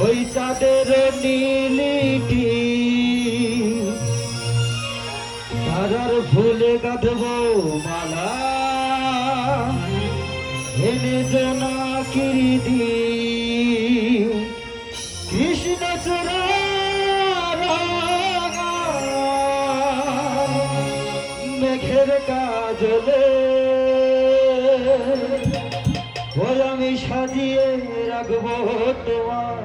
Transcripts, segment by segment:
ওই চাঁদের নীলিটি। তারার ফুলে গাঁথব মালা। এনে জনা কিরিদি কৃষ্ণ চূড়া মেঘের কাজলে ওই আমি সাজিয়ে রাখব তোমার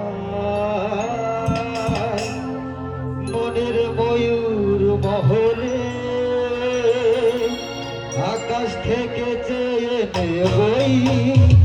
মনের ময়ূর মহলে আকাশ থেকে চেয়ে নেবই